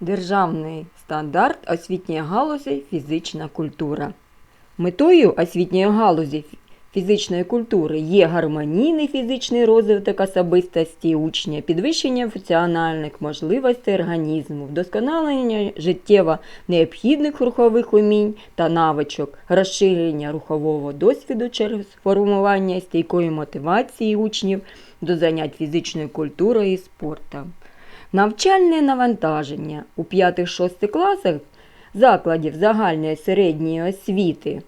Державний стандарт освітньої галузі фізична культура. Метою освітньої галузі фізичної культури є гармонійний фізичний розвиток особистості учня, підвищення функціональних можливостей організму, вдосконалення життєво необхідних рухових умінь та навичок, розширення рухового досвіду через формування стійкої мотивації учнів до занять фізичною культурою і спортом. Навчальне навантаження у 5-6 класах закладів загальної середньої освіти.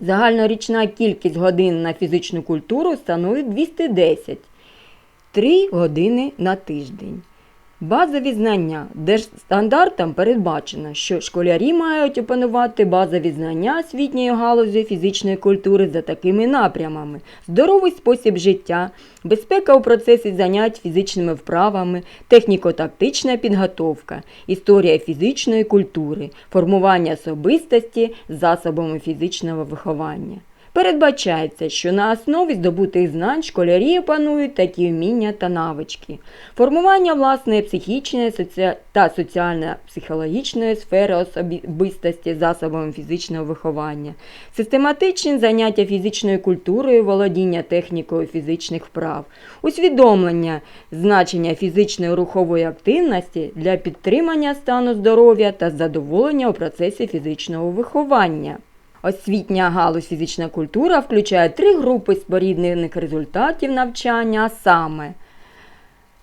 Загальнорічна кількість годин на фізичну культуру становить 210 3 години на тиждень. Базові знання. Держстандартом передбачено, що школярі мають опанувати базові знання освітньої галузі фізичної культури за такими напрямами: здоровий спосіб життя, безпека у процесі занять фізичними вправами, техніко-тактична підготовка, історія фізичної культури, формування особистості засобами фізичного виховання. Передбачається, що на основі здобутих знань школярі опанують такі вміння та навички, формування власної психічної та соціально-психологічної сфери особистості засобами фізичного виховання, систематичні заняття фізичною культурою, володіння технікою фізичних вправ, усвідомлення значення фізичної рухової активності для підтримання стану здоров'я та задоволення у процесі фізичного виховання. Освітня галузь фізична культура включає три групи споріднених результатів навчання, а саме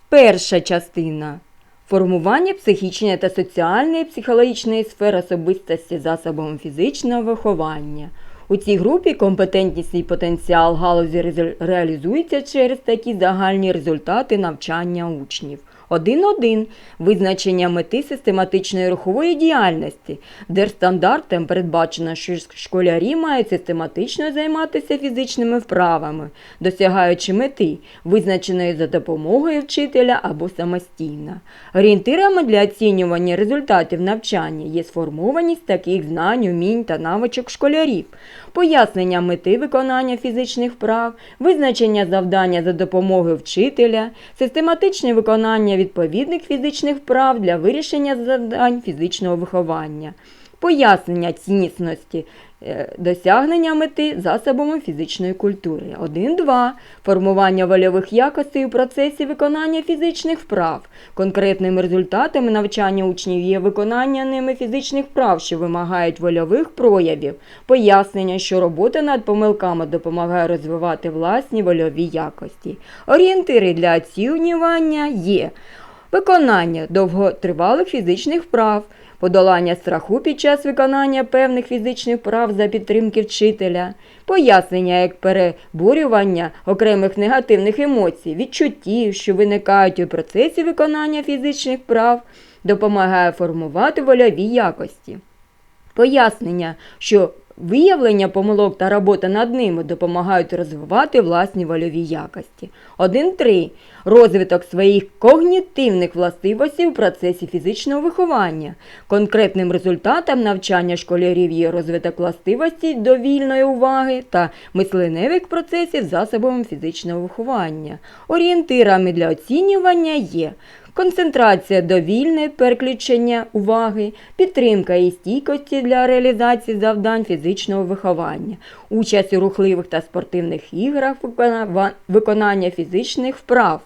перша частина формування психічної та соціальної психологічної сфери особистості засобами фізичного виховання. У цій групі компетентність і потенціал галузі реалізується через такі загальні результати навчання учнів. 1.1. Визначення мети систематичної рухової діяльності. Держстандартом передбачено, що школярі мають систематично займатися фізичними вправами, досягаючи мети, визначеної за допомогою вчителя або самостійно. Орієнтирами для оцінювання результатів навчання є сформованість таких знань, умінь та навичок школярів, пояснення мети виконання фізичних вправ, визначення завдання за допомогою вчителя, систематичне виконання відповідних фізичних вправ для вирішення завдань фізичного виховання, пояснення цінності досягнення мети засобами фізичної культури. 1.2. Формування вольових якостей у процесі виконання фізичних вправ. Конкретними результатами навчання учнів є виконання ними фізичних вправ, що вимагають вольових проявів, пояснення, що робота над помилками допомагає розвивати власні вольові якості. Орієнтири для оцінювання є виконання довготривалих фізичних вправ, подолання страху під час виконання певних фізичних прав за підтримки вчителя, пояснення як переборювання окремих негативних емоцій, відчуттів, що виникають у процесі виконання фізичних прав, допомагає формувати вольові якості. Пояснення, що виявлення помилок та робота над ними допомагають розвивати власні вольові якості. 1.3. Розвиток своїх когнітивних властивостей у процесі фізичного виховання. Конкретним результатом навчання школярів є розвиток властивостей до вільної уваги та мисленевих процесів засобами фізичного виховання. Орієнтирами для оцінювання є концентрація довільне переключення уваги, підтримка і стійкості для реалізації завдань фізичного виховання, участь у рухливих та спортивних іграх, виконання фізичних вправ.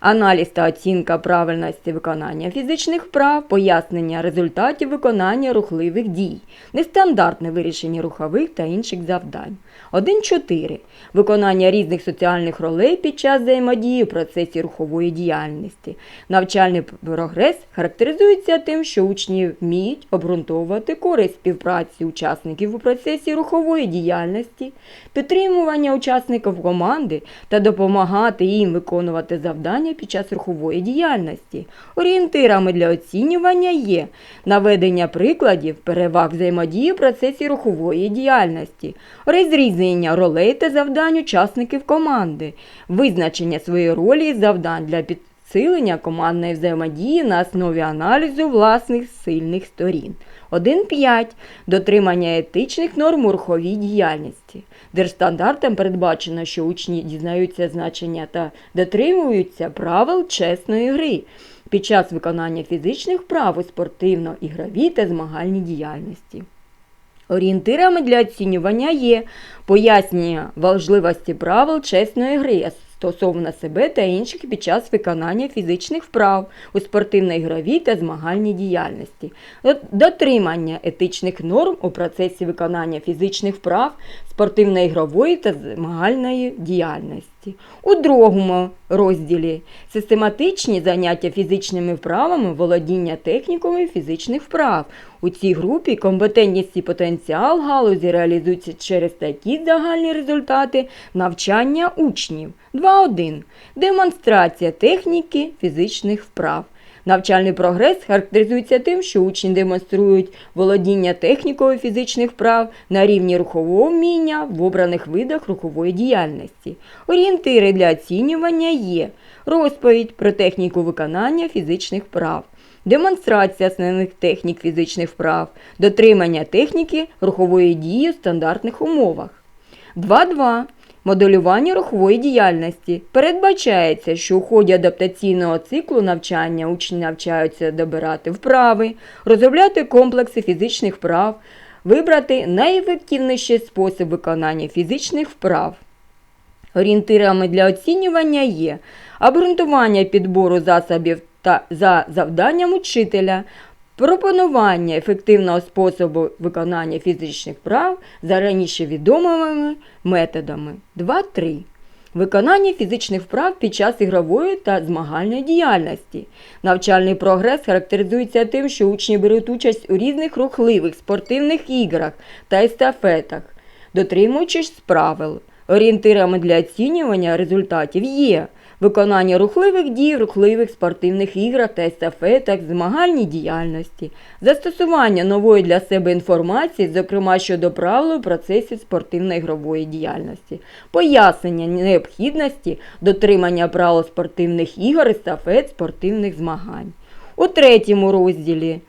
Аналіз та оцінка правильності виконання фізичних вправ, пояснення результатів виконання рухливих дій, нестандартне вирішення рухових та інших завдань. 1.4. Виконання різних соціальних ролей під час взаємодії у процесі рухової діяльності. Навчальний прогрес характеризується тим, що учні вміють обґрунтовувати користь співпраці учасників у процесі рухової діяльності, підтримування учасників команди та допомагати їм виконувати завдання під час рухової діяльності. Орієнтирами для оцінювання є наведення прикладів переваг взаємодії в процесі рухової діяльності, розрізнення ролей та завдань учасників команди, визначення своєї ролі і завдань для підсилення командної взаємодії на основі аналізу власних сильних сторін. 1.5. Дотримання етичних норм у руховій діяльності. Держстандартом передбачено, що учні дізнаються значення та дотримуються правил чесної гри. під час виконання фізичних вправ у спортивно-ігровій та змагальній діяльності. Орієнтирами для оцінювання є пояснення важливості правил чесної гри стосовно себе та інших під час виконання фізичних вправ у спортивно-ігровій та змагальній діяльності, дотримання етичних норм у процесі виконання фізичних вправ спортивно-ігрової та змагальної діяльності. У другому розділі систематичні заняття фізичними вправами, володіння техніками фізичних вправ. У цій групі компетентність і потенціал галузі реалізуються через такі загальні результати навчання учнів. 2.1. Демонстрація техніки фізичних вправ. Навчальний прогрес характеризується тим, що учні демонструють володіння технікою фізичних вправ на рівні рухового вміння в обраних видах рухової діяльності. Орієнтири для оцінювання є розповідь про техніку виконання фізичних вправ. Демонстрація основних технік фізичних вправ, дотримання техніки рухової дії в стандартних умовах. 2.2. Моделювання рухової діяльності. Передбачається, що у ході адаптаційного циклу навчання учні навчаються добирати вправи, розробляти комплекси фізичних вправ, вибрати найефективніший спосіб виконання фізичних вправ. Орієнтирами для оцінювання є обґрунтування підбору засобів та за завданням учителя, пропонування ефективного способу виконання фізичних прав за раніше відомими методами. 2.3. Виконання фізичних вправ під час ігрової та змагальної діяльності. Навчальний прогрес характеризується тим, що учні беруть участь у різних рухливих спортивних іграх та естафетах, дотримуючись правил. Орієнтирами для оцінювання результатів є виконання рухливих дій, рухливих спортивних іграх та естафетах, змагальній діяльності, застосування нової для себе інформації, зокрема щодо правил у процесі спортивно-ігрової діяльності, пояснення необхідності дотримання правил спортивних ігор, естафет, спортивних змагань. У третьому розділі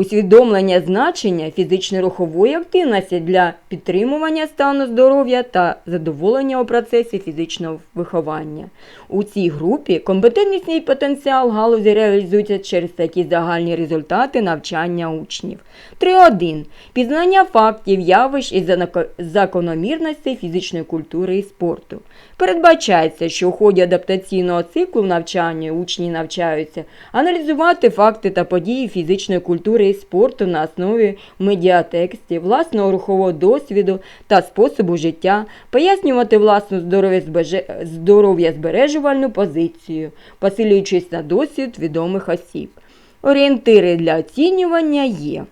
усвідомлення значення фізично-рухової активності для підтримування стану здоров'я та задоволення у процесі фізичного виховання. У цій групі компетентність потенціал галузі реалізується через такі загальні результати навчання учнів. 3.1. Пізнання фактів, явищ і закономірностей фізичної культури і спорту. Передбачається, що у ході адаптаційного циклу навчання учні навчаються аналізувати факти та події фізичної культури і спорту на основі медіатекстів, власного рухового досвіду та способу життя, пояснювати власну здоров'я збережувальну позицію, посилюючись на досвід відомих осіб. Орієнтири для оцінювання є.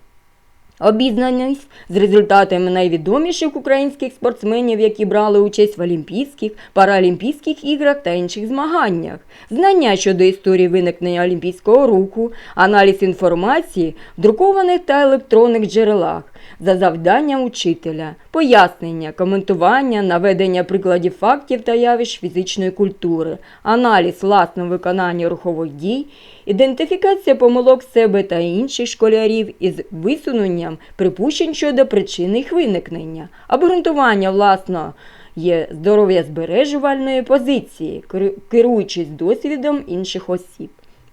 Обізнаність. З результатами найвідоміших українських спортсменів, які брали участь в Олімпійських, Паралімпійських іграх та інших змаганнях, знання щодо історії виникнення олімпійського руху, аналіз інформації в друкованих та електронних джерелах, за завданням учителя, пояснення, коментування, наведення прикладів фактів та явищ фізичної культури, аналіз власного виконання рухових дій, ідентифікація помилок себе та інших школярів із висуненням припущень щодо причин їх виникнення, обґрунтування власного є здоров'я збережувальної позиції, керуючись досвідом інших осіб.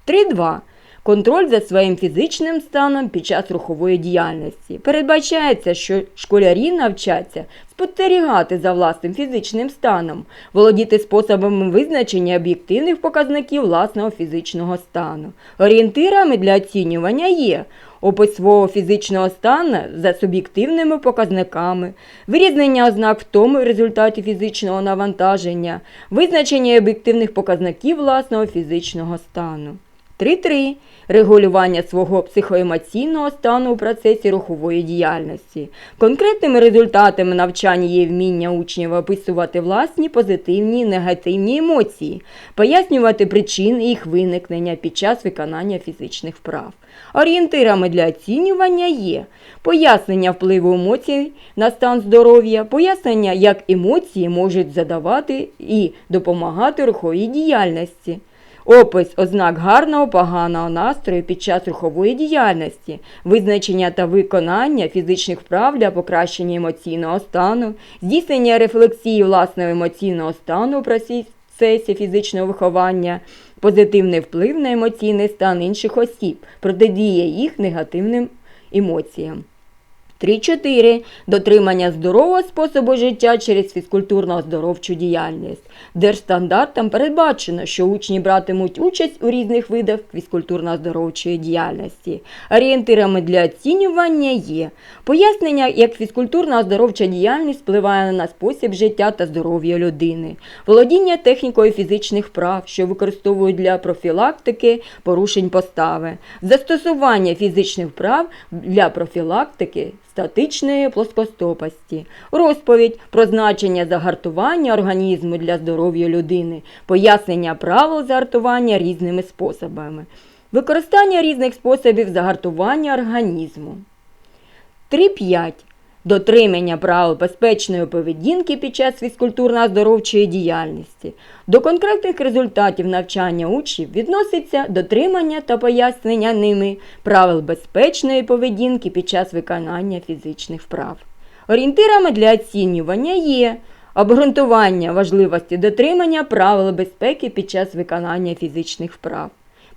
3.2 контроль за своїм фізичним станом під час рухової діяльності. Передбачається, що школярі навчаться спостерігати за власним фізичним станом, володіти способами визначення об'єктивних показників власного фізичного стану. Орієнтирами для оцінювання є. Опис свого фізичного стану за суб'єктивними показниками, вирізнення ознак втоми в результаті фізичного навантаження, визначення об'єктивних показників власного фізичного стану. 3.3. Регулювання свого психоемоційного стану у процесі рухової діяльності. Конкретними результатами навчання є вміння учнів описувати власні позитивні і негативні емоції, пояснювати причини їх виникнення під час виконання фізичних вправ. Орієнтирами для оцінювання є пояснення впливу емоцій на стан здоров'я, пояснення, як емоції можуть задавати і допомагати руховій діяльності. Опис ознак гарного, поганого настрою під час рухової діяльності, визначення та виконання фізичних вправ для покращення емоційного стану, здійснення рефлексії власного емоційного стану у процесі фізичного виховання, позитивний вплив на емоційний стан інших осіб, протидія їх негативним емоціям. 3.4. Дотримання здорового способу життя через фізкультурно-оздоровчу діяльність. Держстандартам передбачено, що учні братимуть участь у різних видах фізкультурно-оздоровчої діяльності. Орієнтирами для оцінювання є пояснення, як фізкультурно-оздоровча діяльність впливає на спосіб життя та здоров'я людини, володіння технікою фізичних прав, що використовують для профілактики порушень постави, застосування фізичних прав для профілактики статичної плоскостопості, розповідь про значення загартування організму для здоров'я людини, пояснення правил загартування різними способами, використання різних способів загартування організму. 3.5. Дотримання правил безпечної поведінки під час фізкультурно-оздоровчої діяльності. До конкретних результатів навчання учнів відноситься дотримання та пояснення ними правил безпечної поведінки під час виконання фізичних вправ. Орієнтирами для оцінювання є обґрунтування важливості дотримання правил безпеки під час виконання фізичних вправ,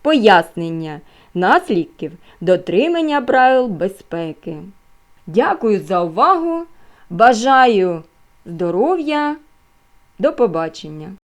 пояснення наслідків дотримання правил безпеки. Дякую за увагу. Бажаю здоров'я. До побачення!